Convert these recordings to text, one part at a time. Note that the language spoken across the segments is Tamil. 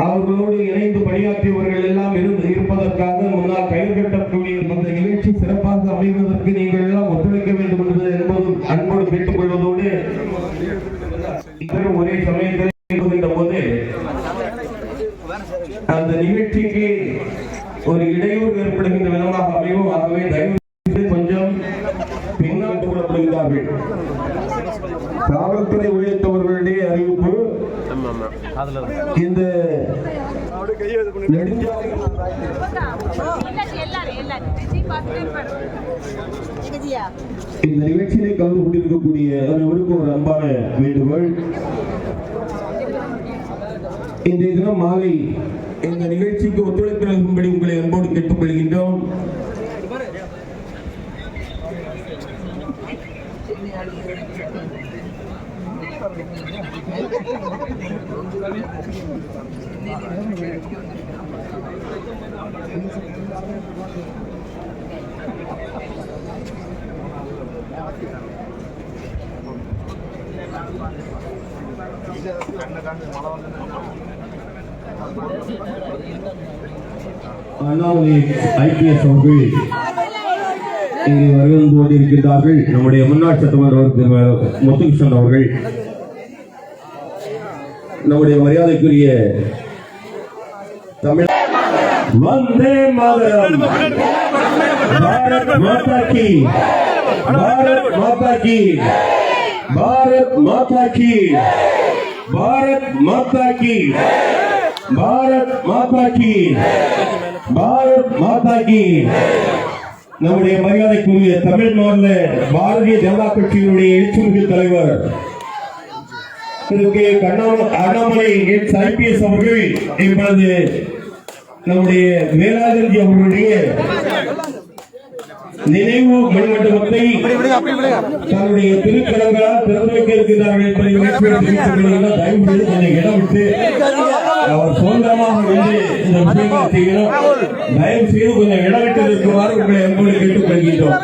அவர்களோடு இணைந்து பணியாற்றியவர்கள் எல்லாம் இருந்து இருப்பதற்காக முன்னால் கயிறு கட்டக்கூடிய இந்த நிகழ்ச்சி சிறப்பாக அமைவதற்கு நீங்கள் எல்லாம் ஒத்துழைக்க வேண்டும் என்பது என்பதும் அன்போடு கேட்டுக் கொள்வதோடு ஒரே சமயத்தில் போது அந்த நிகழ்ச்சிக்கு ஒரு இடையூறு ஏற்படுகின்ற விதமாக அமையும் ஆகவே தயவு செய்து கொஞ்சம் பின்னால் கூடப்படுகிறார்கள் காவல்துறை உள்ளிட்டவர்களுடைய அறிவிப்பு இந்த நெடுஞ்சாலை எல்லாரும் எல்லாரும் விஜய் பார்த்துட்டே இருப்பாரு ஜெகஜியா இந்த நிகழ்ச்சியிலே கலந்து கொண்டிருக்கக்கூடிய அனைவருக்கும் ஒரு அன்பான வேண்டுகோள். இன்றைய தினம் மாலை இந்த நிகழ்ச்சிக்கு ஒத்துழைப்பு நல்கும்படி உங்களை அன்போடு கேட்டுக்கொள்கின்றோம். அண்ணாமலை ஐபிஎஸ் அவர்கள் இங்கே வருகை கொண்டிருக்கின்றார்கள் நம்முடைய முன்னாள் சட்டமன்ற உறுப்பினர் முத்துகிருஷ்ணன் அவர்கள். நம்முடைய மரியாதைக்குரிய தமிழ் வந்தே மாதரம். பாரத் மாதா கி. பாரத் மாதா கி. பாரத் மாதா கி. பாரத் மாதா கி. பாரத் மாதா கி. பாரத் மாதா கி. நம்முடைய மரியாதைக்குரிய தமிழ் மாநில பாரதிய ஜனதா கட்சியினுடைய எழுச்சிமிகு தலைவர் Thiru K. Annamalai S. IPS அவர்கள் இப்பொழுது நம்முடைய வேலாதர்ஜி அவர்களுடைய நினைவு மணிமண்டபத்தை தன்னுடைய திருக்கரங்களால் திறந்து வைக்க இருக்கிறார்கள் என்பதை நினைப்பேன் தயவு செய்து கொஞ்சம் இடம் விட்டு அவர் சுதந்திரமாக வந்து இந்த விஷயங்களை செய்யணும். தயவு செய்து கொஞ்சம் இடம் விட்டு இருக்குமாறு உங்களை அன்போடு கேட்டுக்கொள்கின்றோம்.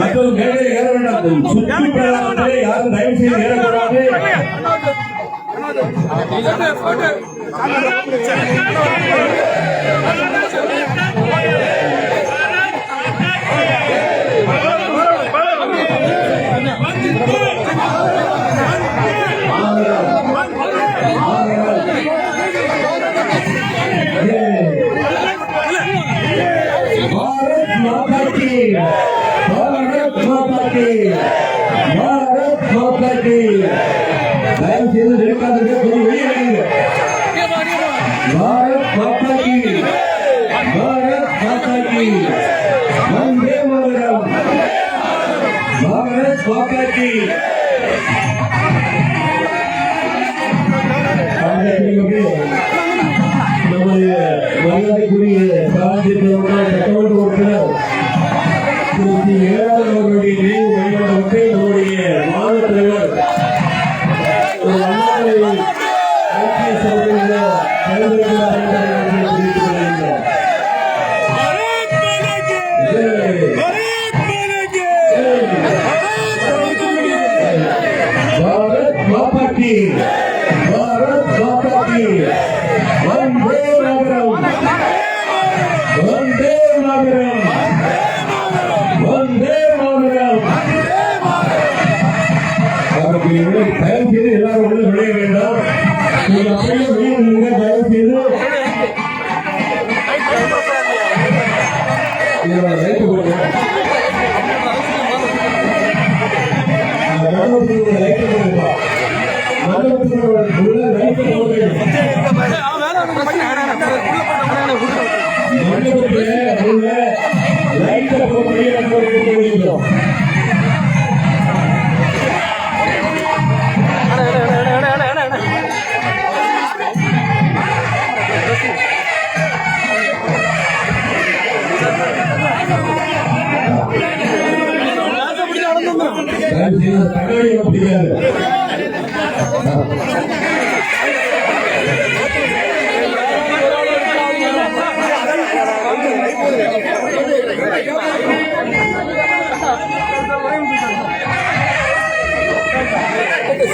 மற்றொரு மேடையில் ஏற வேண்டாம். சுற்றி யாரும் தயவு செய்து ஏறக்கூடாது Thank you. Amen. தயவு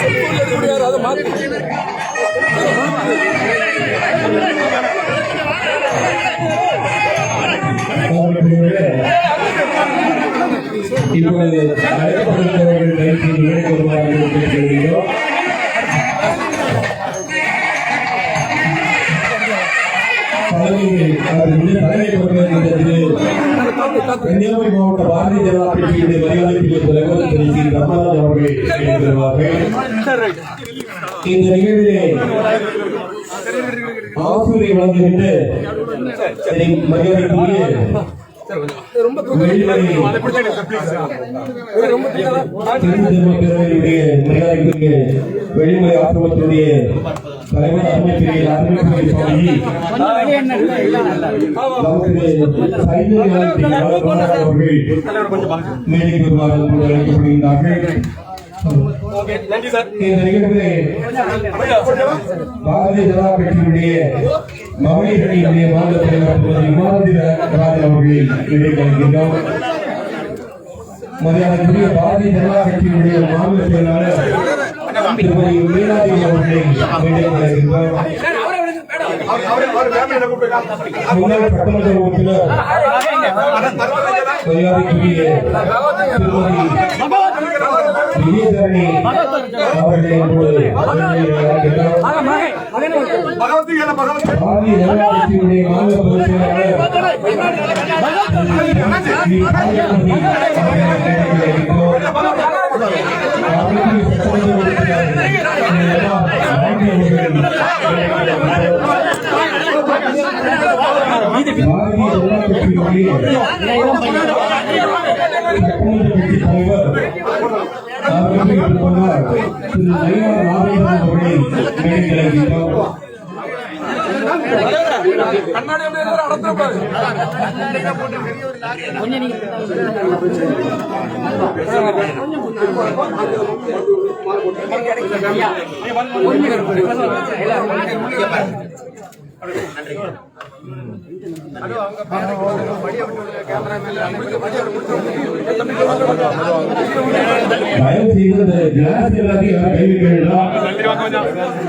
செய்து கண்ணாடி இப்பொழுது அழைக்கப்பட்டிருக்கிறவர்கள் கைக்கு நிலைக்கு வருமாறு கேட்டுக்கொள்கிறோம் தலைமையில் கன்னியாகுமரி மாவட்ட பாரதிய ஜனதா கட்சியினுடைய மரியாதைக்குரிய தலைவர் திரு சி ரமணாஜ் அவர்கள் இந்த நிகழ்விலே ஆசிரியை திரு மரியாதைக்குரிய வெளிமறை ஆசிரமத்தினுடைய தலைவர் அருமைக்குரிய அருமைக்குரிய சுவாமி வழங்குவார் அவர்கள் மேடைக்கு வருவார் என்று அழைக்கப்படுகின்றார்கள் இந்த நிகழ்விலே பாரதிய ஜனதா கட்சியினுடைய மகளிர் அணியினுடைய மாநில தலைவர் விமானதி ராஜன் மரியாதைக்குரிய பாரதிய ஜனதா கட்சியினுடைய மாநில செயலாளர் திருமதி அவர்களை முன்னாள் சட்டமன்ற உறுப்பினர் மரியாதைக்குரிய திருமதி விஜயதரணி அவர்களை மாநில கண்ணாடி அடத்திருப்பாரு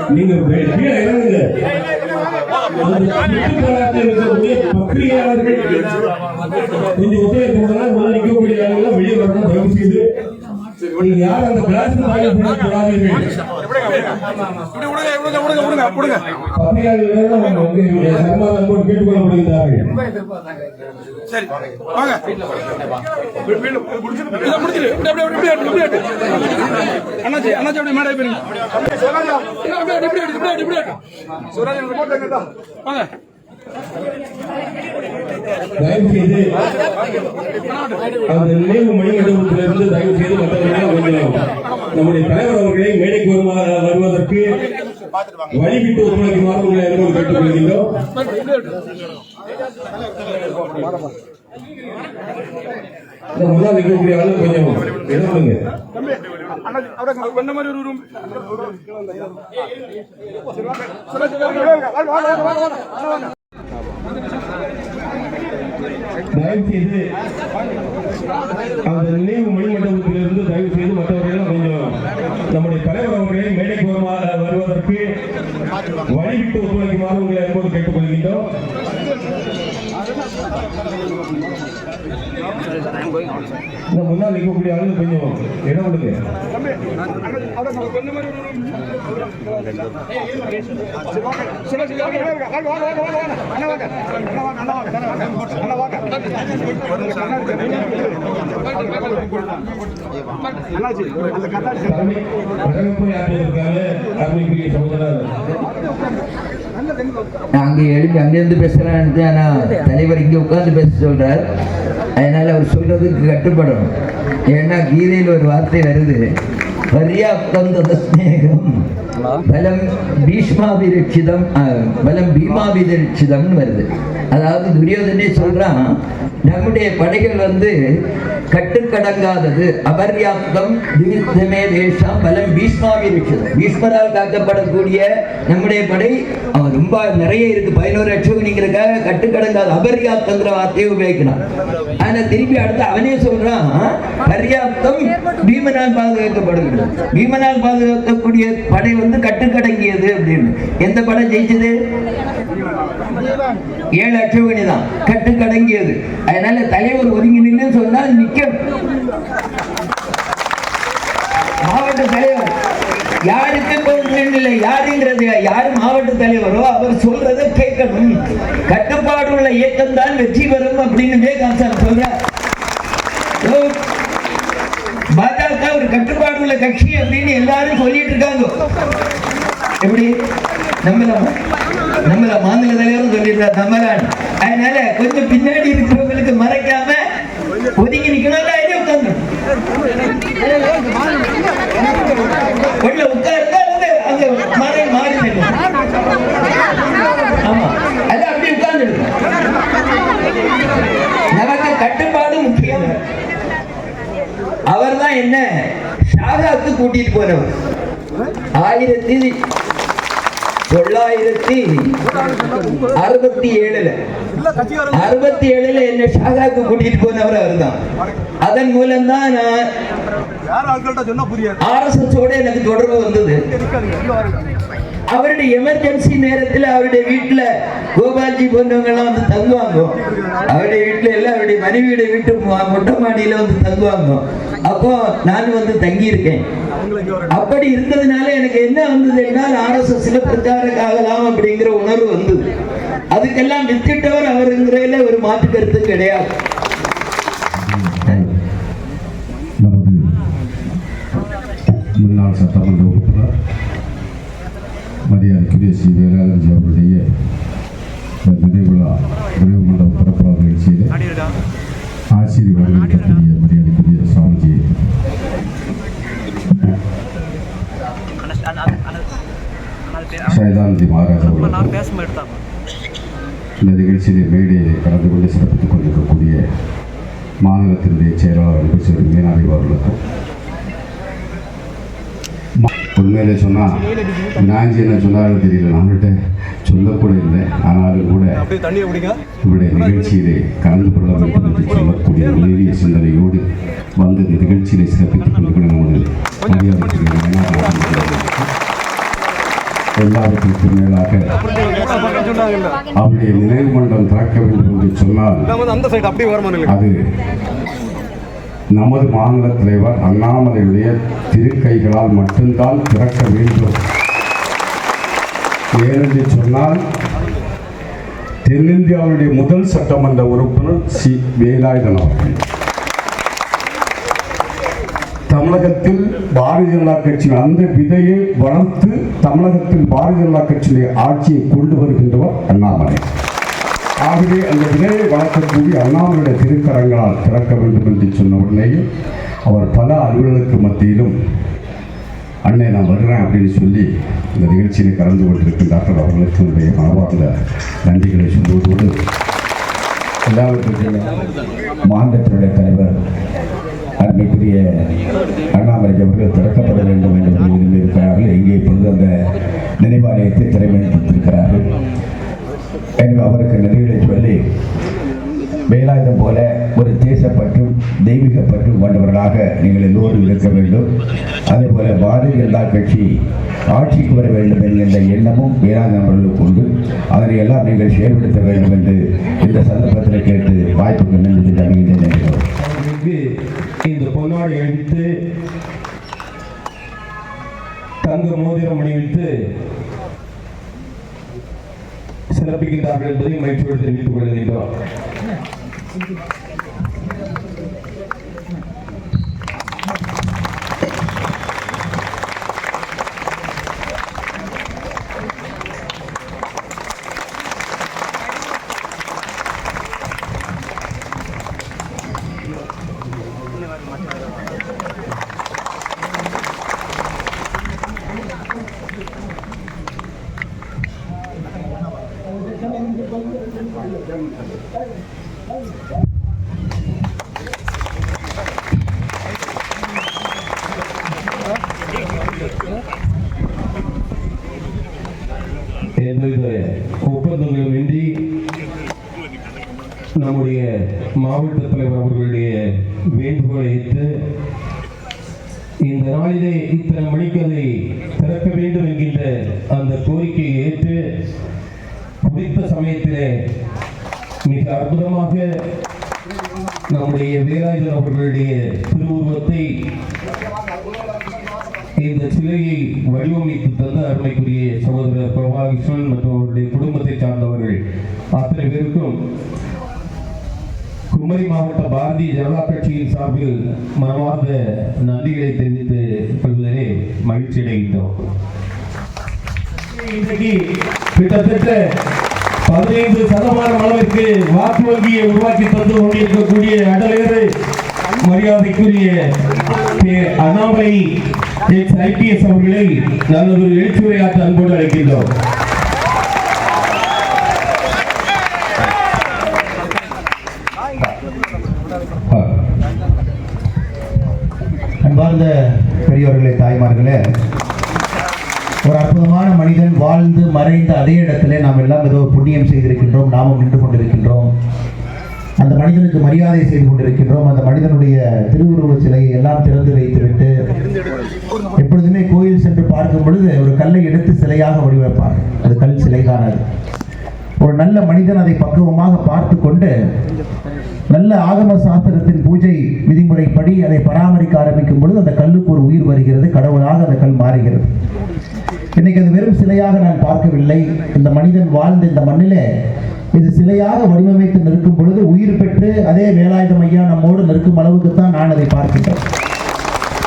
நீங்க பத்திரிகையாளர்கள் கொஞ்சம் முதல்ல வெளியே வரணும். தயவு செய்து நீங்க யாரும் அந்த கிளாஸ் தாக்கி போடாதீர்கள் இப்படி விடுங்க விடுங்க விடுங்க விடுங்க விடுங்க பத்திரிகையாளர்கள் உங்களுடைய சன்மானம் போட்டு கேட்டுக்கொள்ளப்படுகிறார்கள் சரி வாங்க இப்படி அண்ணாச்சி அண்ணாச்சி அப்படியே மேடை போயிருங்க அப்படியே தயவு செய்து அந்த நினைவு மணிமண்டபத்திலிருந்து தயவு செய்து கொஞ்சம் நம்முடைய தலைவர் அவர்களை மேடைக்கு வருமா வருவதற்கு வழிவிட்டு ஒத்துழைக்குமாறு உங்களை அனுபவம் கேட்டுக்கொள்கின்றோம் இந்த இருக்கக்கூடிய ஆளு கொஞ்சம் பண்ண மாதிரி ஒரு ரூம் தயவு செய்து அந்த நினைவு மணிமண்டபத்திலிருந்து தயவு செய்து மற்றவர்கள் கொஞ்சம் நம்முடைய தலைவர் அவர்களை மேடைக்கு வருமா வருவதற்கு வழிவிட்டு ஒத்துழைக்குமாறு உங்களை அன்போடு கேட்டுக்கொள்கின்றோம். இந்த முன்னால் நிற்கக்கூடிய ஆளு கொஞ்சம் இடம் கொடுங்க. அண்ணா அங்கே ஆனா தலைவர் இங்க உட்கார்ந்து பேச சொல்றாரு. அதனால அவர் சொல்றதுக்கு கட்டுப்படணும் ஏன்னா கீதையில் ஒரு வார்த்தை வருது. பர்யாப்தம் தத ஸ்நேகம் பலம் பீஷ்மாபிரட்சிதம் பலம் பீமாபிரட்சிதம்னு வருது. அதாவது துரியோதனே சொல்றான் நம்முடைய படைகள் வந்து கட்டுக்கடங்காதது. அபர்யாப்தம் திவித்தமே தேசம் பலம் பீஷ்மாவி பீஷ்மரால் காக்கப்படக்கூடிய நம்முடைய படை அவன் ரொம்ப நிறைய இருக்கு. பதினோரு லட்சம் கட்டுக்கடங்காது அபர்யாப்தங்கிற வார்த்தையை உபயோகிக்கிறான். ஆனா திருப்பி அடுத்து அவனே சொல்றான் பர்யாப்தம் பீமனால் பாதுகாக்கப்படுகிறது. பீமனால் பாதுகாக்கக்கூடிய படை வந்து கட்டுக்கடங்கியது அப்படின்னு. எந்த படம் ஜெயிச்சது? ஏழு அட்டவணி தான் கட்டுக்கடங்கியது அதனால தலைவர் ஒதுங்கி நின்று சொன்னால் நிக்கும் மாவட்ட தலைவர். யாருக்கு இல்லை யாருங்கிறது யார் மாவட்ட தலைவரோ அவர் சொல்றதை கேட்கணும். கட்டுப்பாடு உள்ள இயக்கம் தான் வெற்றி பெறும் அப்படின்னு விவேகானந்தர் சொல்றார். ஓ, பாஜக ஒரு கட்டுப்பாடு உள்ள கட்சி அப்படின்னு எல்லாரும் சொல்லிட்டு இருக்காங்க. எப்படி? நம்ம நம்மள மாநில தலைவரும் சொல்லிடுறார் நம்மளான் அதனால கொஞ்சம் பின்னாடி இருக்கிறவங்களுக்கு மறைக்காம ஒதுங்கி நிக்கணும். உட்காந்து உள்ள அங்க மறை மாறி ஆமா. அது அப்படி உட்கார்ந்து நமக்கு கட்டுப்பாடு முக்கியம். அவர் தான் என்ன ஷாகாக்கு கூட்டிட்டு போனவர். ஆயிரத்தி தொள்ளாயிரத்தி அறுபத்தி ஏழுல அறுபத்தி ஏழுல என்ன ஷாகாக்கு கூட்டிட்டு போனவர் அவர்தான் அதன் மூலம் தான் நான் யார் ஆட்கள்கிட்ட சொன்னா புரியாது. ஆர்எஸ்எஸ் ஓட எனக்கு தொடர்பு வந்தது. அவருடைய எமர்ஜென்சி நேரத்தில் அவருடைய வீட்டுல கோபால்ஜி போன்றவங்க எல்லாம் வந்து தங்குவாங்க. அவருடைய வீட்டுல எல்லாம் அவருடைய மனைவியுடைய வீட்டு மொட்டை மாடியில வந்து தங்குவாங்க. அப்போ நான் வந்து தங்கி இருக்கேன் அப்படி இருந்ததுனால எனக்கு என்ன வந்தது என்றால் ஆர்எஸ்எஸ்ல பிரச்சாரக் ஆகலாம் அப்படிங்கிற உணர்வு வந்தது. அதுக்கெல்லாம் வித்திட்டவர் அவருங்கிறதுல ஒரு மாற்று கருத்து கிடையாது. முன்னாள் சட்டமன்ற உறுப்பினர் மரியாதைக்குரிய ஸ்ரீ அவருடைய நினைவு விழா சைதானந்தி மகாராஜ் அவர்கள் இந்த நிகழ்ச்சியில் மேடையை கலந்து கொண்டு சிறப்பித்துக் கொண்டிருக்கக்கூடிய மாநிலத்தினுடைய செயலாளர் அன்பு சிறு மீனாதி அவர்களுக்கும். உண்மையிலே சொன்னால் வினாஞ்சி என்ன சொன்னாலும் தெரியல. நம்மகிட்ட சொல்லக்கூட இல்லை. ஆனாலும் கூட இவருடைய நிகழ்ச்சியிலே கலந்து கொள்ள வேண்டும் என்று சொல்லக்கூடிய உயரிய சிந்தனையோடு வந்து இந்த நிகழ்ச்சியிலே சிறப்பித்துக் கொண்டிருக்கிற நமது மரியாதைக்குரிய எல்லாவற்றிற்கும் மேலாக அவருடைய நினைவு மண்டலம் திறக்க வேண்டும் என்று சொன்னால் அது நமது மாநில தலைவர் அண்ணாமலையுடைய திருக்கைகளால் மட்டும்தான் திறக்க வேண்டும். ஏனென்று சொன்னால் தென்னிந்தியாவுடைய முதல் சட்டமன்ற உறுப்பினர் சி. வேலாயுதன் அவர்கள். தமிழகத்தில் பாரதிய ஜனதா கட்சியின் அந்த விதையை வளர்த்து தமிழகத்தில் பாரதிய ஜனதா கட்சியுடைய ஆட்சியை கொண்டு வருகின்றவர் அண்ணாமலை. ஆகவே அந்த விதையை வளர்க்கக்கூடிய அண்ணாமலையுடைய திருக்கரங்களால் திறக்க வேண்டும் என்று சொன்ன உடனேயே அவர் பல அலுவலர்களுக்கு மத்தியிலும் அண்ணே நான் வருகிறேன் அப்படின்னு சொல்லி இந்த நிகழ்ச்சியில் கலந்து கொண்டிருக்கின்றார்கள் அவர்களுக்கு என்னுடைய மனவார்ந்த நன்றிகளை சொல்வதோடு எல்லாவற்றுக்கும் மாநிலத்தினுடைய தலைவர் அன்னைக்குரிய அண்ணாமலை அவர்கள் திறக்கப்பட வேண்டும் என்று விரும்பியிருக்கிறார்கள் இங்கே இப்பொழுது அந்த நினைவாலயத்தை திறமைத்திருக்கிறார்கள் எனவே அவருக்கு நன்றிகளை சொல்லி வேலாயுதம் போல ஒரு தேசப்பற்றும் தெய்வீகப்பற்றும் கொண்டவர்களாக நீங்கள் எல்லோரும் இருக்க வேண்டும். அதே போல பாரதிய ஜனதா கட்சி ஆட்சிக்கு வர வேண்டும் என்கின்ற எண்ணமும் வேளாண் அவர்களுக்கு உண்டு. அதனை எல்லாம் நீங்கள் செயல்படுத்த வேண்டும் என்று இந்த சந்தர்ப்பத்தில் கேட்டு வாய்ப்புகள் நன்றி தெரிவிக்கின்றேன் இந்த எடுத்து தங்க மோதிரம் அணிவித்து சிறப்பிக்கின்றார்கள் என்பதை மகிழ்ச்சியோடு தெரிவித்துக் கொள்கின்றோம். மாவட்ட தலைவர் அவர்களுடைய வேண்டுகோளை ஏற்று இந்த நாளிலே இத்தனை மணிக்கு அதை திறக்க வேண்டும் என்கின்ற அந்த கோரிக்கையை ஏற்று குறித்த சமயத்திலே மிக அற்புதமாக நம்முடைய வேலாயுதன் அவர்களுடைய திருவுருவத்தை இந்த சிலையை வடிவமைத்து தந்த அருமைக்குரிய சகோதரர் பிரபாகிருஷ்ணன் மற்றும் அவருடைய குடும்பத்தை சார்ந்தவர்கள் அத்தனை பேருக்கும் குமரி மாவட்ட பாரதிய ஜனதா கட்சியின் சார்பில் மனமார்ந்த நன்றிகளை தெரிவித்து கொள்வதிலே மகிழ்ச்சி அடைகின்றோம். இன்றைக்கு கிட்டத்தட்ட பதினைந்து சதமானம் அளவிற்கு வாக்கு வங்கியை உருவாக்கி தந்து கொண்டிருக்கக்கூடிய அடலேறு மரியாதைக்குரிய அண்ணாமலை ஐபிஎஸ் அவர்களை நல்ல ஒரு எழுச்சி உரையாற்ற அன்போடு அழைக்கின்றோம். அன்பார்ந்த பெரியவர்களே தாய்மார்களே ஒரு அற்புதமான மனிதன் வாழ்ந்து மறைந்த அதே இடத்திலே நாம் எல்லாம் ஏதோ புண்ணியம் செய்திருக்கின்றோம் நாமும் நின்று கொண்டிருக்கின்றோம். அந்த மனிதனுக்கு மரியாதை செய்து கொண்டிருக்கின்றோம். அந்த மனிதனுடைய திருவுருவ சிலையை எல்லாம் திறந்து வைத்துவிட்டு எப்பொழுதுமே கோயில் சென்று பார்க்கும் பொழுது ஒரு கல்லை எடுத்து சிலையாக வடிவமைப்பார். அது கல் சிலை ஒரு நல்ல மனிதன் அதை பக்குவமாக பார்த்து கொண்டு நல்ல ஆகம சாஸ்திரத்தின் பூஜை விதிமுறைப்படி அதை பராமரிக்க ஆரம்பிக்கும் பொழுது அந்த கல்லுக்கு ஒரு உயிர் வருகிறது. கடவுளாக அந்த கல் மாறுகிறது. இன்னைக்கு அது வெறும் சிலையாக நான் பார்க்கவில்லை. இந்த மனிதன் வாழ்ந்த இந்த மண்ணிலே இது சிலையாக வடிவமைத்து நிற்கும் பொழுது உயிர் பெற்று அதே வேலாயுதம் ஐயா நம்மோடு நிற்கும் அளவுக்கு தான் நான் அதை பார்க்கின்றேன்.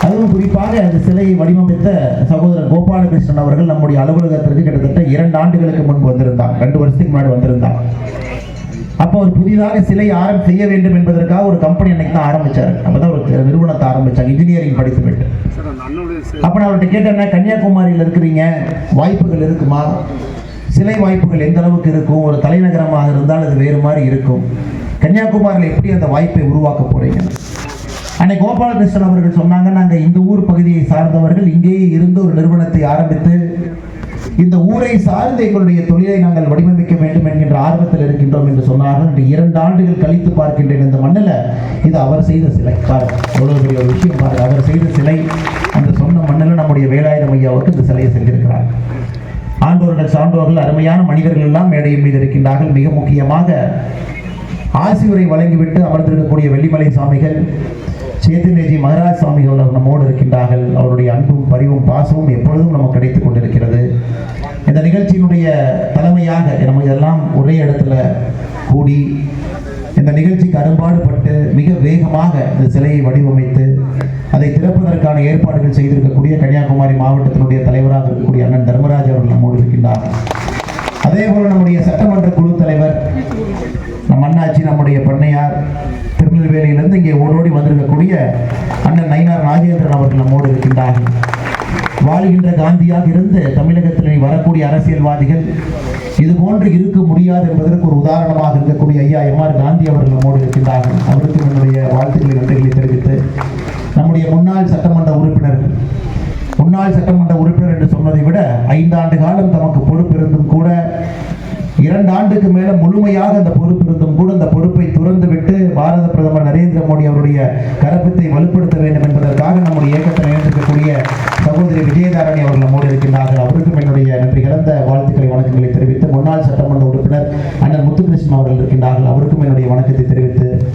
அதுவும் குறிப்பாக அந்த சிலையை வடிவமைத்த சகோதரர் கோபாலகிருஷ்ணன் அவர்கள் நம்முடைய அலுவலகத்திற்கு கிட்டத்தட்ட இரண்டு ஆண்டுகளுக்கு முன்பு வந்திருந்தார். ரெண்டு வருஷத்துக்கு முன்னாடி வந்திருந்தார். அப்போ ஒரு புதிதாக சிலை ஆரம் செய்ய வேண்டும் என்பதற்காக ஒரு கம்பெனி அன்னைக்கு தான் ஆரம்பிச்சார். தான் ஒரு நிறுவனத்தை ஆரம்பிச்சாங்க இன்ஜினியரிங் படித்து விட்டு அப்ப நான் அவர்கிட்ட கேட்டேன்னா கன்னியாகுமரியில் இருக்கிறீங்க வாய்ப்புகள் இருக்குமா? சிலை வாய்ப்புகள் எந்த அளவுக்கு இருக்கும்? ஒரு தலைநகரமாக இருந்தால் அது வேறு மாதிரி இருக்கும். கன்னியாகுமரியில் எப்படி அந்த வாய்ப்பை உருவாக்க போறீங்க? அன்னைக்கு கோபாலகிருஷ்ணன் அவர்கள் சொன்னாங்க நாங்க இந்த ஊர் பகுதியை சார்ந்தவர்கள் இங்கேயே இருந்து ஒரு நிறுவனத்தை ஆரம்பித்து இந்த ஊரை சார்ந்து எங்களுடைய தொழிலை நாங்கள் வடிவமைக்க வேண்டும் என்கின்ற ஆர்வத்தில் இருக்கின்றோம் என்று சொன்னார்கள் இரண்டு ஆண்டுகள் கழித்து பார்க்கின்றேன் இந்த மண்ணில் இது அவர் செய்த சிலை. பாருங்க எவ்வளவு பெரிய ஒரு விஷயம் பாருங்க. அவர் செய்த சிலை அந்த சொன்ன மண்ணில் நம்முடைய வேலாயுதம் ஐயாவுக்கு இந்த சிலையை செஞ்சிருக்கிறார். ஆண்டோர்கள் சான்றோர்கள் அருமையான மனிதர்கள் எல்லாம் மேடையின் மீது இருக்கின்றார்கள். மிக முக்கியமாக ஆசியுரை வழங்கிவிட்டு அமர்ந்திருக்கக்கூடிய வெள்ளிமலை சாமிகள் சேத்தினேஜி மகராஜ் சுவாமிகள் அவர் நம்மோடு இருக்கின்றார்கள். அவருடைய அன்பும் பரிவும் பாசமும் எப்பொழுதும் நமக்கு கிடைத்துக் கொண்டிருக்கிறது. இந்த நிகழ்ச்சியினுடைய தலைமையாக நம்ம இதெல்லாம் ஒரே இடத்துல கூடி இந்த நிகழ்ச்சிக்கு அரும்பாடுபட்டு மிக வேகமாக இந்த சிலையை வடிவமைத்து அதை திறப்பதற்கான ஏற்பாடுகள் செய்திருக்கக்கூடிய கன்னியாகுமரி மாவட்டத்தினுடைய தலைவராக இருக்கக்கூடிய அண்ணன் தர்மராஜ் அவர்கள் நம்மோடு இருக்கின்றார். அதே போல நம்முடைய சட்டமன்ற குழு தலைவர் நம் அண்ணாச்சி நம்முடைய பண்ணையார் திருநெல்வேலியிலிருந்து இங்கே ஓடோடி வந்திருக்கக்கூடிய அண்ணன் நயினார் ராஜேந்திரன் அவர்கள் நம்மோடு இருக்கின்றார்கள். வாழ்கின்ற காந்தியாக இருந்து தமிழகத்தில் வரக்கூடிய அரசியல்வாதிகள் இது போன்று இருக்க முடியாது என்பதற்கு ஒரு உதாரணமாக இருக்கக்கூடிய ஐயா எம் ஆர் காந்தி அவர்கள் நம்மோடு இருக்கின்றார்கள். அவருக்கு என்னுடைய வாழ்த்துக்களை நன்றிகளை தெரிவித்து நம்முடைய முன்னாள் சட்டமன்ற உறுப்பினர்கள் முன்னாள் சட்டமன்ற உறுப்பினர் என்று சொன்னதை விட ஐந்தாண்டு காலம் தமக்கு பொறுப்பு இருந்தும் கூட இரண்டு ஆண்டுக்கு மேல முழுமையாக அந்த பொறுப்பு இருந்தும் கூட அந்த பொறுப்பை துறந்து விட்டு பாரத பிரதமர் நரேந்திர மோடி அவருடைய கரப்பத்தை வலுப்படுத்த வேண்டும் என்பதற்காக நம்முடைய இயக்கத்தில் இணைந்திருக்கக்கூடிய சகோதரி விஜயதாரணி அவர்கள் நம்மோடு இருக்கின்றார்கள். அவருக்கும் என்னுடைய நன்றி கலந்த வாழ்த்துக்களை வணக்கங்களை தெரிவித்து முன்னாள் சட்டமன்ற உறுப்பினர் அண்ணன் முத்துகிருஷ்ணன் அவர்கள் இருக்கின்றார்கள். அவருக்கும் என்னுடைய வணக்கத்தை தெரிவித்து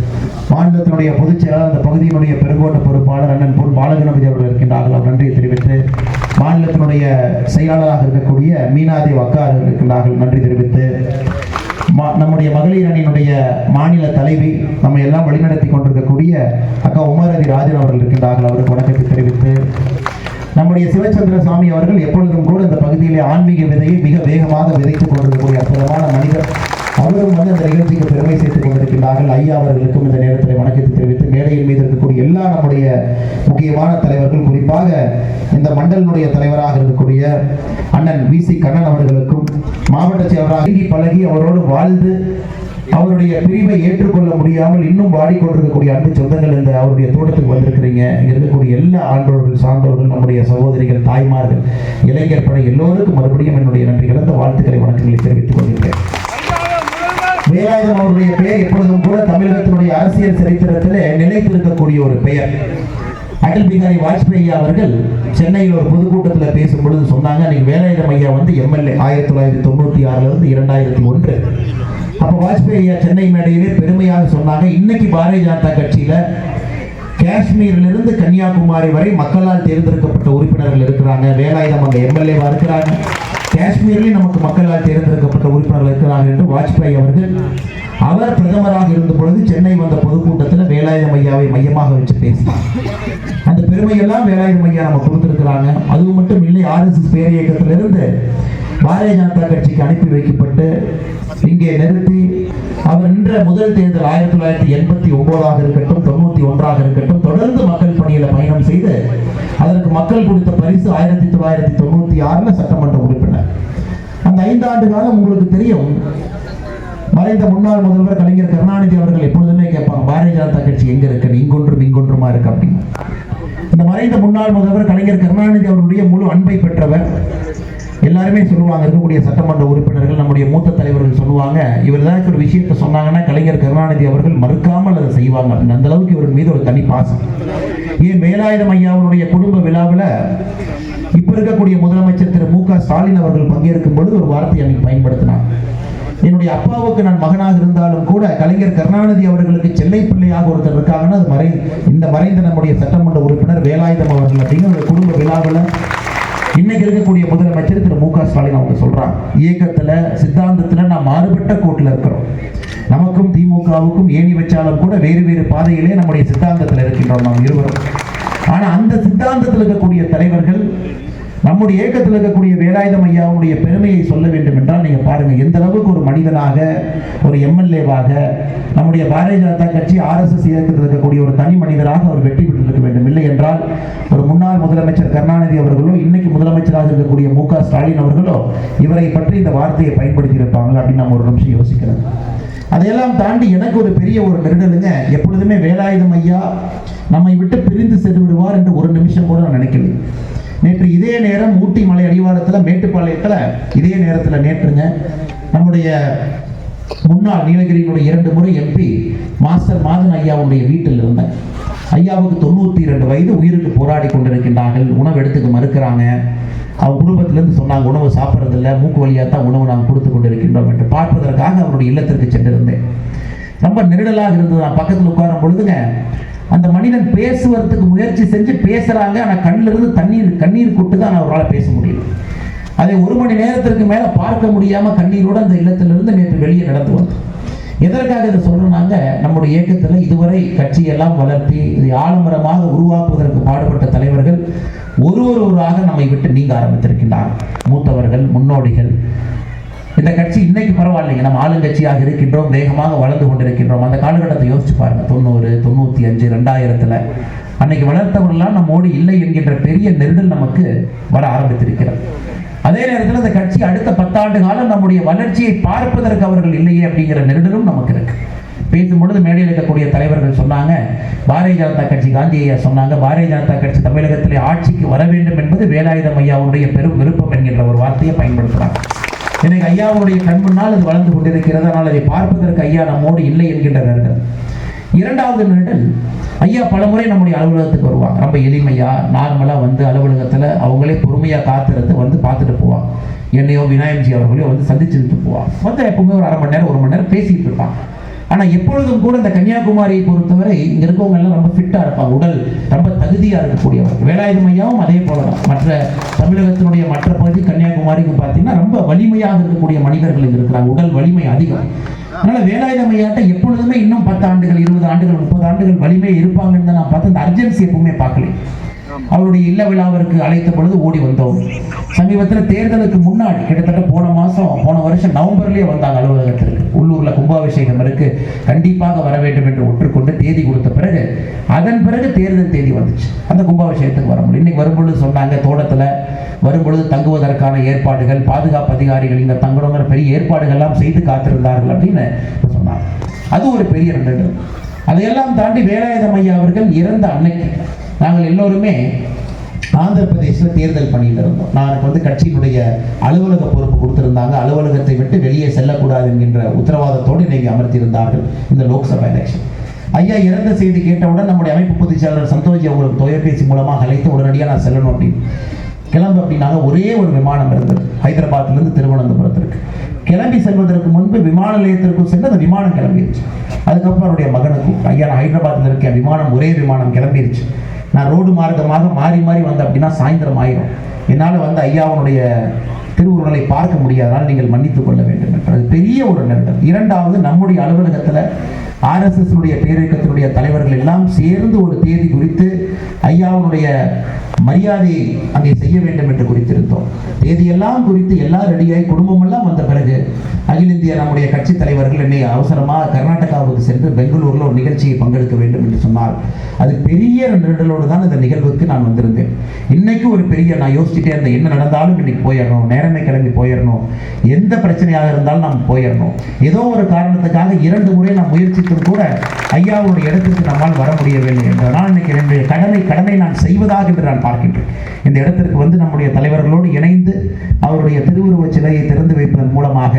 மாநிலத்தினுடைய பொதுச் செயலாளர் அந்த பகுதியினுடைய பெருங்கோட்ட பொறுப்பாளர் அண்ணன் பொன் பாலகணபதி அவர்கள் இருக்கின்றார்கள். அவர் நன்றியை தெரிவித்து மாநிலத்தினுடைய செயலாளராக இருக்கக்கூடிய மீனாதேவ் அக்கா அவர்கள் இருக்கின்றார்கள். நன்றி தெரிவித்து மா- நம்முடைய மகளிர் அணியினுடைய மாநில தலைவி நம்ம எல்லாம் வழிநடத்தி கொண்டிருக்கக்கூடிய அக்கா உமரதி ராஜன் அவர்கள் இருக்கின்றார்கள். அவருக்கு வணக்கத்தை தெரிவித்து நம்முடைய சிவச்சந்திர சாமி அவர்கள் எப்பொழுதும் கூட இந்த பகுதியிலே ஆன்மீக விதையை மிக வேகமாக விதைத்துக் கொண்டிருக்கக்கூடிய அற்புதமான மனிதர். அவர்களும் வந்து அந்த நிகழ்ச்சிக்கு பெருமை சேர்த்துக் கொண்டிருக்கின்றார்கள். ஐயா அவர்களுக்கும் இந்த நேரத்தில் வணக்கத்தை தெரிவித்து மேடையின் மீது இருக்கக்கூடிய எல்லா நம்முடைய முக்கியமான தலைவர்கள் குறிப்பாக இந்த மண்டலினுடைய தலைவராக இருக்கக்கூடிய அண்ணன் வி. சி. கண்ணன் அவர்களுக்கும் மாவட்ட செயலராக அருகி பழகி அவரோடு வாழ்ந்து அவருடைய பிரிவை ஏற்றுக்கொள்ள முடியாமல் இன்னும் வாடிக்கொண்டிருக்கக்கூடிய அன்பு சொந்தங்கள் இந்த அவருடைய தோட்டத்துக்கு வந்திருக்கிறீங்க. இருக்கக்கூடிய எல்லா ஆண்டோர்கள் சான்றோர்கள் நம்முடைய சகோதரிகள் தாய்மார்கள் இளைஞர் படை எல்லோருக்கும் மறுபடியும் என்னுடைய நன்றி கலந்த வாழ்த்துக்களை வணக்கங்களை தெரிவித்துக் கொள்கிறேன். வேலாயுதம் அவருடைய பெயர் எப்பொழுதும் கூட தமிழகத்தினுடைய அரசியல் சரித்திரத்தில் நிலைத்திருக்கக்கூடிய ஒரு பெயர். அடல் பிகாரி வாஜ்பாய் அவர்கள் சென்னையில் ஒரு பொதுக்கூட்டத்தில் பேசும் பொழுது சொன்னாங்க அன்னைக்கு வேலாயுதம் ஐயா வந்து எம்எல்ஏ ஆயிரத்தி தொள்ளாயிரத்தி தொண்ணூத்தி ஆறுல இருந்து இரண்டாயிரத்தி ஒன்று. அப்போ வாஜ்பாய் ஐயா சென்னை மேடையிலே பெருமையாக சொன்னாங்க இன்னைக்கு பாரதிய ஜனதா கட்சியில காஷ்மீரிலிருந்து கன்னியாகுமரி வரை மக்களால் தேர்ந்தெடுக்கப்பட்ட உறுப்பினர்கள் இருக்கிறாங்க. வேலாயுதம் அங்க எம்எல்ஏவா இருக்கிறாங்க. காஷ்மீரில் நமக்கு மக்களால் தேர்ந்தெடுக்கப்பட்ட உறுப்பினர்கள் இருக்கிறார்கள் என்று வாஜ்பாய் அவர்கள் அவர் பிரதமராக இருந்த பொழுது சென்னை வந்த பொதுக்கூட்டத்தில் வேலாயுதம் ஐயாவை மையமாக வச்சு பேசினார். அந்த பெருமையெல்லாம் வேலாயுதம் ஐயா நம்ம கொடுத்திருக்கிறாங்க. அது மட்டும் இல்லை ஆர்எஸ்எஸ் பேரியக்கத்திலிருந்து பாரதிய ஜனதா கட்சிக்கு அனுப்பி வைக்கப்பட்டு இங்கே நிறுத்தி அவர் நின்ற முதல் தேர்தல் ஆயிரத்தி தொள்ளாயிரத்தி எண்பத்தி ஒன்பதாக இருக்கட்டும் தொண்ணூத்தி ஒன்றாக இருக்கட்டும் தொடர்ந்து மக்கள் பணியில பயணம் செய்து அதற்கு மக்கள் கொடுத்த பரிசு ஆயிரத்தி தொள்ளாயிரத்தி தொண்ணூத்தி ஆறுல சட்டமன்ற உறுப்பினர். அந்த ஐந்து ஆண்டு காலம் உங்களுக்கு தெரியும். மறைந்த முன்னாள் முதல்வர் கலைஞர் கருணாநிதி அவர்கள் எப்பொழுதுமே கேட்பாங்க பாரதிய ஜனதா கட்சி எங்க இருக்கு? இங்கொன்றும் இங்கொன்றுமா இருக்கு? அப்படின்னு. இந்த மறைந்த முன்னாள் முதல்வர் கலைஞர் கருணாநிதி அவருடைய முழு அன்பை பெற்றவர். எல்லாருமே சொல்லுவாங்க இருக்கக்கூடிய சட்டமன்ற உறுப்பினர்கள் நம்முடைய மூத்த தலைவர்கள் சொல்லுவாங்க இவர் ஏதாச்சும் ஒரு விஷயத்தை சொன்னாங்கன்னா கலைஞர் கருணாநிதி அவர்கள் மறுக்காமல் அதை செய்வாங்க அப்படின்னு. அந்த அளவுக்கு இவர் மீது ஒரு தனி பாசம். ஏன் வேலாயுதம் ஐயாவுடைய குடும்ப விழாவில் இப்ப இருக்கக்கூடிய முதலமைச்சர் திரு மு க ஸ்டாலின் அவர்கள் பங்கேற்கும் பொழுது ஒரு வார்த்தையை அன்னைக்கு பயன்படுத்தினார் என்னுடைய அப்பாவுக்கு நான் மகனாக இருந்தாலும் கூட கலைஞர் கருணாநிதி அவர்களுக்கு செல்லை பிள்ளையாக ஒருத்தர் இருக்காங்கன்னா அது மறை இந்த மறைந்த நம்முடைய சட்டமன்ற உறுப்பினர் வேலாயுதம் அவர்கள் அப்படின்னு ஒரு குடும்ப விழாவில் இன்னைக்கு இருக்கக்கூடிய முதலமைச்சர் திரு மு க. ஸ்டாலின் அவங்க சொல்றாங்க இயக்கத்துல சித்தாந்தத்துல நாம் மாறுபட்ட கோட்டில் இருக்கிறோம். நமக்கும் திமுகவுக்கும் ஏணி வச்சாலும் கூட வேறு வேறு பாதையிலே நம்முடைய சித்தாந்தத்தில் இருக்கின்றோம் நாம் இருவரும். ஆனால் அந்த சித்தாந்தத்தில் இருக்கக்கூடிய தலைவர்கள் நம்முடைய இயக்கத்தில் இருக்கக்கூடிய வேலாயுதம் ஐயாவுடைய பெருமையை சொல்ல வேண்டும் என்றால் நீங்க பாருங்க எந்த அளவுக்கு ஒரு மனிதனாக ஒரு எம்எல்ஏவாக நம்முடைய பாரதிய ஜனதா கட்சி ஆர்எஸ்எஸ் இயக்கத்தில் இருக்கக்கூடிய ஒரு தனி மனிதராக அவர் வெற்றி பெற்றிருக்க வேண்டும். இல்லை என்றால் ஒரு முன்னாள் முதலமைச்சர் கருணாநிதி அவர்களோ இன்னைக்கு முதலமைச்சராக இருக்கக்கூடிய மு க ஸ்டாலின் அவர்களோ இவரை பற்றி இந்த வார்த்தையை பயன்படுத்தி இருப்பாங்களா அப்படின்னு நம்ம ஒரு நிமிஷம் யோசிக்கிறோம் அதையெல்லாம் தாண்டி எனக்கு ஒரு பெரிய ஒரு நெருடலுங்க எப்பொழுதுமே வேலாயுதம் ஐயா நம்மை விட்டு பிரிந்து சென்று விடுவார் என்று ஒரு நிமிஷம் கூட நான் நினைக்கல நேற்று இதே நேரம் ஊட்டி மலை அடிவாரத்தில் மேட்டுப்பாளையத்தில் இதே நேரத்தில் நேற்றுங்க நம்முடைய முன்னாள் நீலகிரியினுடைய இரண்டு முறை எம்பி மாஸ்டர் மாதன் ஐயாவுடைய வீட்டில் இருந்தேன் ஐயாவுக்கு தொண்ணூற்றி இரண்டு வயது உயிருக்கு போராடி கொண்டிருக்கின்றார்கள். உணவு எடுத்துக்க மறுக்கிறாங்க. அவங்க குடும்பத்திலேருந்து சொன்னாங்க உணவு சாப்பிட்றதில்ல. மூக்கு வழியாக தான் உணவு நாங்கள் கொடுத்து கொண்டிருக்கின்றோம் என்று பார்ப்பதற்காக அவருடைய இல்லத்திற்கு சென்றிருந்தேன். ரொம்ப நெருடலாக இருந்தது. நான் பக்கத்தில் உட்காரும் பொழுதுங்க அந்த மனிதன் பேசுவதற்கு முயற்சி செஞ்சு பேசுறாங்க. ஆனால் கண்ணில் இருந்து தண்ணீர் கண்ணீர் கொட்டு தான் அவரால் பேச முடியும் அதை ஒரு மணி நேரத்திற்கு மேல பார்க்க முடியாம கண்ணீரோட அந்த இல்லத்திலிருந்து நேற்று வெளியே நடந்து வந்தோம் எதற்காக இதை சொல்றோம்னாங்க நம்முடைய இயக்கத்தில் இதுவரை கட்சியெல்லாம் வளர்த்தி இதை ஆலமரமாக உருவாக்குவதற்கு பாடுபட்ட தலைவர்கள் ஒரு ஒருவராக நம்மை விட்டு நீங்க ஆரம்பித்திருக்கின்றார் மூத்தவர்கள் முன்னோடிகள் இந்த கட்சி இன்னைக்கு பரவாயில்லைங்க. நம்ம ஆளுங்கட்சியாக இருக்கின்றோம் வேகமாக வளர்ந்து கொண்டிருக்கின்றோம். அந்த காலகட்டத்தை யோசிச்சு பாருங்க. தொண்ணூறு தொண்ணூத்தி அஞ்சு ரெண்டாயிரத்துல அன்னைக்கு வளர்த்தவர்கள்லாம் நம்மோடு இல்லை என்கின்ற பெரிய நெருடல் நமக்கு வர ஆரம்பித்திருக்கிறது. அதே நேரத்தில் இந்த கட்சி அடுத்த பத்தாண்டு காலம் நம்முடைய வளர்ச்சியை பார்ப்பதற்கு அவர்கள் இல்லையே அப்படிங்கிற நெருடலும் நமக்கு இருக்கு. பேசும் பொழுது மேடையில் இருக்கக்கூடிய தலைவர்கள் சொன்னாங்க பாரதிய ஜனதா கட்சி காந்தியா சொன்னாங்க பாரதிய ஜனதா கட்சி தமிழகத்திலே ஆட்சிக்கு வர வேண்டும் என்பது வேலாயுதம் ஐயாவுடைய பெரும் விருப்பம் என்கின்ற ஒரு வார்த்தையை பயன்படுத்துறாங்க. எனக்கு ஐயாவுடைய கண்முன்னால் அது வளர்ந்து கொண்டிருக்கிறது. ஆனால் அதை பார்ப்பதற்கு ஐயா நம்மோடு இல்லை என்கின்ற நிரடல் இரண்டாவது நிரடல் ஐயா பலமுறை நம்முடைய அலுவலகத்துக்கு வருவாங்க. ரொம்ப எளிமையா நார்மலாக வந்து அலுவலகத்தில் அவங்களே பொறுமையாக காத்திருந்து வந்து பார்த்துட்டு போவாங்க. என்னையோ விநாயகம்ஜி அவர்களையோ வந்து சந்திச்சுட்டு போவாங்க. வந்து எப்பவுமே ஒரு அரை மணி நேரம் ஒரு மணி நேரம் பேசிட்டு இருப்பாங்க. ஆனா எப்பொழுதும் கூட இந்த கன்னியாகுமரியை பொறுத்தவரை இங்க இருக்கவங்க எல்லாம் ரொம்ப ஃபிட்டா இருப்பாங்க. உடல் ரொம்ப தகுதியா இருக்கக்கூடியவர் வேலாயுதம் ஐயாவும் அதே போலதான். மற்ற தமிழகத்தினுடைய மற்ற பகுதி கன்னியாகுமரிக்கு பார்த்தீங்கன்னா ரொம்ப வலிமையாக இருக்கக்கூடிய மனிதர்கள் இங்க இருக்கிறாங்க. உடல் வலிமை அதிகம். அதனால வேலாயுதம் ஐயாட்ட எப்பொழுதுமே இன்னும் பத்து ஆண்டுகள் இருபது ஆண்டுகள் முப்பது ஆண்டுகள் வலிமை இருப்பாங்கன்னு தான் நான் பார்த்து அந்த அர்ஜென்சி எப்பவுமே பார்க்கல. அவருடைய இல்ல விழாவிற்கு அழைத்த பொழுது ஓடி வந்தோம். சமீபத்தில் தேர்தலுக்கு முன்னாடி கிட்டத்தட்ட போன மாதம் போன வருஷம் நவம்பர்லேயே வந்தாங்க அலுவலகத்திற்கு. உள்ளூரில் கும்பாபிஷேகம் இருக்கு. கண்டிப்பாக வர வேண்டும் என்று ஒற்றுக்கொண்டு தேதி கொடுத்த பிறகு அதன் பிறகு தேர்தல் தேதி வந்துச்சு. அந்த கும்பாபிஷேகத்துக்கு வர முடியும் இன்னைக்கு வரும்பொழுது சொன்னாங்க தோட்டத்தில் வரும்பொழுது தங்குவதற்கான ஏற்பாடுகள் பாதுகாப்பு அதிகாரிகள் இந்த தங்கணுங்கிற பெரிய ஏற்பாடுகள்லாம் செய்து காத்திருந்தார்கள் அப்படின்னு சொன்னாங்க. அது ஒரு பெரிய ரெண்டு. அதையெல்லாம் தாண்டி வேலாயுதம் ஐயா அவர்கள் இறந்த அன்னைக்கு நாங்கள் எல்லோருமே ஆந்திர பிரதேசில் தேர்தல் பணியில் இருந்தோம். நான் எனக்கு வந்து கட்சியினுடைய அலுவலக பொறுப்பு கொடுத்திருந்தாங்க. அலுவலகத்தை விட்டு வெளியே செல்லக்கூடாது என்கின்ற உத்தரவாதத்தோடு இன்னைக்கு அமர்த்தியிருந்தார்கள் இந்த லோக்சபா எலெக்ஷன். ஐயா இறந்த செய்தி கேட்டவுடன் நம்முடைய அமைப்பு பொதுச் செயலாளர் சந்தோஷ் அவர்கள் தொலைபேசி மூலமாக அழைத்து உடனடியாக நான் செல்லணும் அப்படின்னு. கிளம்பு அப்படின்னாங்க ஒரே ஒரு விமானம் இருந்தது. ஹைதராபாத்திலிருந்து திருவனந்தபுரத்திற்கு. கிளம்பி செல்வதற்கு முன்பு விமான நிலையத்திற்கும் சென்று அந்த விமானம் கிளம்பிடுச்சு அதுக்கப்புறம் அவருடைய மகனுக்கும் ஐயா நான் ஹைதராபாத்தில் இருக்கேன். விமானம் ஒரே விமானம் கிளம்பிடுச்சு நான் ரோடு மார்க்கமாக மாறி மாறி வந்தேன் அப்படின்னா சாயந்தரம் ஆயிரும். என்னால் வந்து ஐயாவுடைய திருவுருளை பார்க்க முடியாதனால் நீங்கள் மன்னித்துக் கொள்ள வேண்டும் என்று அது பெரிய ஒரு நெருடல் இரண்டாவது நம்முடைய அலுவலகத்தில் ஆர்எஸ்எஸ்னுடைய பேரியக்கத்தினுடைய தலைவர்கள் எல்லாம் சேர்ந்து ஒரு தேதி குறித்து ஐயாவுடைய மரியாதை அங்கே செய்ய வேண்டும் என்று குறித்திருந்தோம். தேதியெல்லாம் குறித்து எல்லாம் ரெடியாகி குடும்பமெல்லாம் வந்த பிறகு அகில இந்திய நம்முடைய கட்சி தலைவர்கள் என்னை அவசரமாக கர்நாடகாவுக்கு சென்று பெங்களூரில் ஒரு நிகழ்ச்சியை பங்கெடுக்க வேண்டும் என்று சொன்னார் அது பெரிய நெருடலோடு தான் இந்த நிகழ்வுக்கு நான் வந்திருந்தேன். இன்னைக்கு ஒரு பெரிய நான் யோசிச்சுட்டே இருந்தேன் என்ன நடந்தாலும் இன்னைக்கு போயிடணும் நேரமே கிளம்பி போயிடணும் எந்த பிரச்சனையாக இருந்தாலும் நாம் போயிடணும். ஏதோ ஒரு காரணத்துக்காக இரண்டு முறை நான் முயற்சித்தும் கூட ஐயாவுடைய இடத்துக்கு நம்மால் வர முடியவில்லை என்றால் இன்னைக்கு என்னுடைய கடமை கடனை நான் செய்வதாக என்று நான் பார்க்கின்றேன் இந்த இடத்திற்கு வந்து நம்முடைய தலைவர்களோடு இணைந்து அவருடைய திருவுருவச் சிலையை திறந்து வைப்பதன் மூலமாக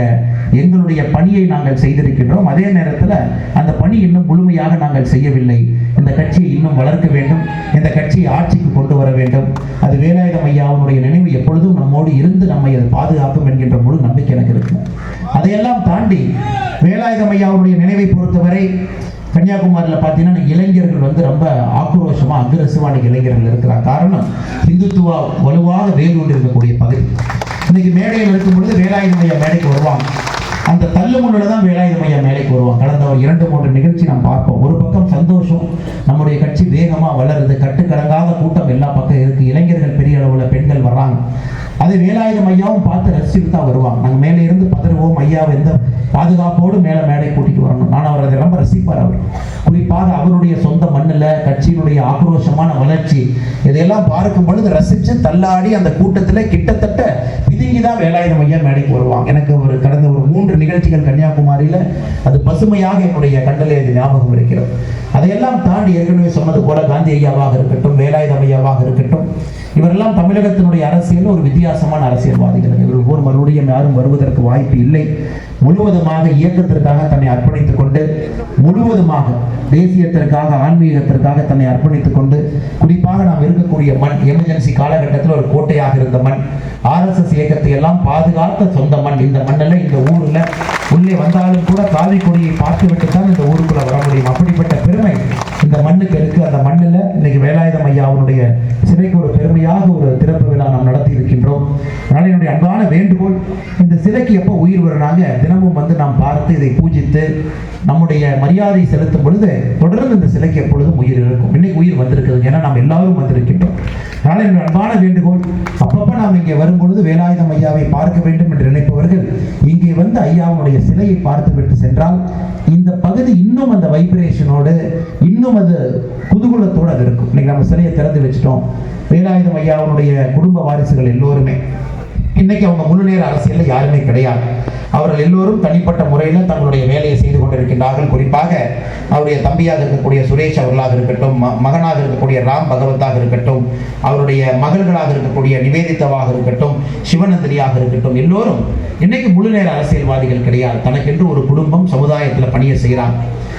எங்களுடைய பணியை நாங்கள் செய்திருக்கின்றோம். அதே நேரத்தில் அந்த பணி இன்னும் முழுமையாக நாங்கள் செய்யவில்லை. இந்த கட்சியை இன்னும் வளர்க்க வேண்டும். இந்த கட்சியை ஆட்சிக்கு கொண்டு வர வேண்டும். அது வேலாயுதம் ஐயாவுடைய நினைவு எப்பொழுதும் நம்மோடு இருந்து நம்மை அது பாதுகாக்கும் என்கின்ற முழு நம்பிக்கை எனக்கு இருக்கு. அதையெல்லாம் தாண்டி வேலாயுதம் ஐயாவுடைய நினைவை பொறுத்தவரை கன்னியாகுமரியில் பார்த்தீங்கன்னா இளைஞர்கள் வந்து ரொம்ப ஆக்ரோஷமாக அக்ரஸிவான இளைஞர்கள் இருக்கிறார் காரணம் இந்துத்துவா வலுவாக வேலூர் இருக்கக்கூடிய பகுதி. இன்னைக்கு மேடையில் இருக்கும் பொழுது வேலாயுதம் ஐயா மேடைக்கு வருவாங்க. அந்த தள்ளுமுள்ளில் தான் வேலாயுத ஐயா மேடைக்கு வருவாங்க. கடந்த ஒரு இரண்டு மூன்று நிகழ்ச்சி நாம் பார்ப்போம். ஒரு பக்கம் சந்தோஷம் நம்முடைய கட்சி வேகமாக வளருது கட்டுக்கடங்காத கூட்டம் எல்லா பக்கம் இருக்குது இளைஞர்கள் பெரிய அளவில் பெண்கள் வர்றாங்க. அதை வேலாயுதம் ஐயாவும் பார்த்து ரசிச்சுட்டு தான் வருவாங்க. நாங்கள் மேலே இருந்து பதறுவோம் ஐயாவை எந்த பாதுகாப்போடு மேலே மேடை கூட்டிகிட்டு வரணும். நான் அவர் அதை ரொம்ப ரசிப்பார் அவர். குறிப்பாக அவருடைய சொந்த மண்ணில் கட்சியினுடைய ஆக்ரோஷமான வளர்ச்சி இதையெல்லாம் பார்க்கும் பொழுது ரசித்து தள்ளாடி அந்த கூட்டத்தில் கிட்டத்தட்ட பிதுங்கி தான் வேலாயுதம் ஐயா மேடைக்கு வருவாங்க. எனக்கு ஒரு கடந்த ஒரு மூன்று நிகழ்ச்சிகள் கன்னியாகுமரியில் அது பசுமையாக என்னுடைய கண்டலே அது ஞாபகம் இருக்கிறது. அதையெல்லாம் தாண்டி ஏற்கனவே சொன்னது போல காந்தி ஐயாவாக இருக்கட்டும் வேலாயுத ஐயாவாக இருக்கட்டும் இவரெல்லாம் தமிழகத்தினுடைய அரசியல் ஒரு வித்தியாசமான அரசியல்வாதிகள். இவர் ஊர் மறுபடியும் யாரும் வருவதற்கு வாய்ப்பு இல்லை. முழுவதுமாக இயக்கத்திற்காக தன்னை அர்ப்பணித்துக் கொண்டு முழுவதுமாக தேசியத்திற்காக ஆன்மீகத்திற்காக தன்னை அர்ப்பணித்துக் கொண்டு குறிப்பாக நாம் இருக்கக்கூடிய மண் எமர்ஜென்சி காலகட்டத்தில் ஒரு கோட்டையாக இருந்த மண் ஆர்எஸ்எஸ் இயக்கத்தை எல்லாம் பாதுகாத்த சொந்த மண். இந்த மண்ணில் இந்த ஊரில் உள்ளே வந்தாலும் கூட தாவி கொடியை பார்த்துவிட்டு தான் இந்த ஊருக்குள்ள வர முடியும். அப்படிப்பட்ட பெருமை இந்த மண்ணுக்கு இருக்கு. அந்த மண்ணில் இன்னைக்கு வேலாயுதம் ஐயாவுடைய சிலைக்கு ஒரு பெருமையாக ஒரு திறப்பு விழா நாம் நடத்தி இருக்கின்றோம். அதனால் என்னுடைய அன்பான வேண்டுகோள் இந்த சிலைக்கு எப்போ உயிர் வருனாங்க தினமும் வந்து நாம் பார்த்து இதை பூஜித்து நம்முடைய மரியாதை செலுத்தும் பொழுது தொடர்ந்து இந்த சிலைக்கு எப்பொழுதும் உயிர் இருக்கும். இன்னைக்கு உயிர் வந்திருக்குது ஏன்னா நாம் எல்லாரும் வந்திருக்கின்றோம். அதனால் என்னுடைய அன்பான வேண்டுகோள் அப்பப்போ நாம் இங்கே வரும்பொழுது வேலாயுதம் ஐயாவை பார்க்க வேண்டும் என்று நினைப்பவர்கள் இங்கே வந்து ஐயாவுடைய சிலையை பார்த்துவிட்டு சென்றால் இந்த பகுதி இன்னும் அந்த வைப்ரேஷனோடு இன்னும் அது குதூகுலத்தோடு அது இருக்கும். இன்னைக்கு நம்ம சிலையை திறந்து வச்சுட்டோம். வேலாயுதம் ஐயாவுடைய குடும்ப வாரிசுகள் எல்லோருமே. இன்னைக்கு அவங்க முழு நேர அரசியலில் யாருமே கிடையாது. அவர்கள் எல்லோரும் தனிப்பட்ட முறையில் தங்களுடைய வேலையை செய்து கொண்டிருக்கின்றார்கள். குறிப்பாக அவருடைய தம்பியாக இருக்கக்கூடிய சுரேஷ் அவர்களாக இருக்கட்டும் ம- மகனாக இருக்கக்கூடிய ராம் பகவத்தாக இருக்கட்டும் அவருடைய மகள்களாக இருக்கக்கூடிய நிவேதிதாவாக இருக்கட்டும் சிவநந்தினியாக இருக்கட்டும் எல்லோரும் இன்னைக்கு முழு நேர அரசியல்வாதிகள் கிடையாது. தனக்கென்று ஒரு குடும்பம் சமுதாயத்தில் பணியை செய்கிறாங்க.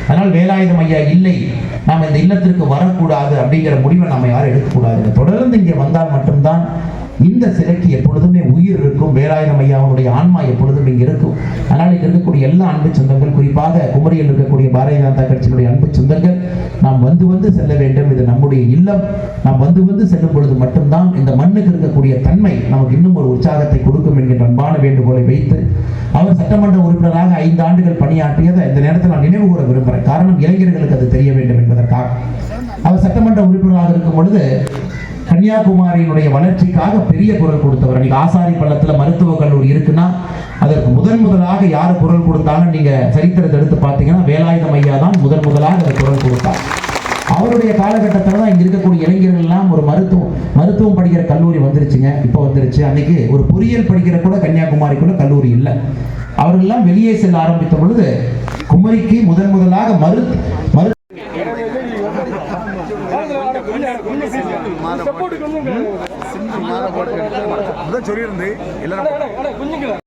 அதனால் வேலாயுதம் ஐயா இல்லை. நாம் இந்த இல்லத்திற்கு வரக்கூடாது அப்படிங்கிற முடிவை நம்ம யாரும் எடுக்கக்கூடாது. தொடர்ந்து இங்கே வந்தால் மட்டும்தான் இந்த சிலைக்கு எப்பொழுதுமே உயிர் இருக்கும் வேலாயுதம் ஐயாவுடைய ஆன்மா எப்பொழுதும் இங்கே இருக்கும். அதனால் இங்கே இருக்கக்கூடிய எல்லா அன்பு சொந்தங்கள் குறிப்பாக குமரியில் இருக்கக்கூடிய பாரதிய ஜனதா கட்சியினுடைய அன்பு சொந்தங்கள் நாம் வந்து வந்து செல்ல வேண்டும். இது நம்முடைய இல்லம். நாம் வந்து வந்து செல்லும் பொழுது மட்டும்தான் இந்த மண்ணுக்கு இருக்கக்கூடிய தன்மை நமக்கு இன்னும் ஒரு உற்சாகத்தை கொடுக்கும் என்கின்ற அன்பான வேண்டுகோளை வைத்து அவர் சட்டமன்ற உறுப்பினராக ஐந்து ஆண்டுகள் பணியாற்றியதை இந்த நேரத்தில் நான் நினைவு கூற விரும்புகிறேன் காரணம் இளைஞர்களுக்கு அது தெரிய வேண்டும் என்பதற்காக. அவர் சட்டமன்ற உறுப்பினராக இருக்கும் பொழுது கன்னியாகுமரியினுடைய வளர்ச்சிக்காக பெரிய குரல் கொடுத்தவர். நீங்க ஆசாரி பள்ளத்துல மருத்துவக் கல்லூரி இருக்குன்னா அதற்கு முதன் முதலாக யார் குரல் கொடுத்தாலும் நீங்க சரித்திரத்தை எடுத்து பார்த்தீங்கன்னா வேலாயுதம் ஐயா தான் முதன் முதலாக அந்த குரல் கொடுத்தார். அவருடைய காலகட்டத்தில் தான் இங்க இருக்கக்கூடிய இளைஞர்கள் எல்லாம் ஒரு மருத்துவம் மருத்துவம் படிக்கிற கல்லூரி வந்துருச்சுங்க. இப்போ வந்துருச்சு. அன்னைக்கு ஒரு பொறியியல் படிக்கிற கூட கன்னியாகுமரிக்குள்ள கல்லூரி இல்லை. அவர்கள்லாம் வெளியே செல்ல ஆரம்பித்த பொழுது குமரிக்கு முதன் முதலாக மறு மறு சப்போர்ட்டுக்கு வந்து சொல்லியிருந்து எல்லாரும்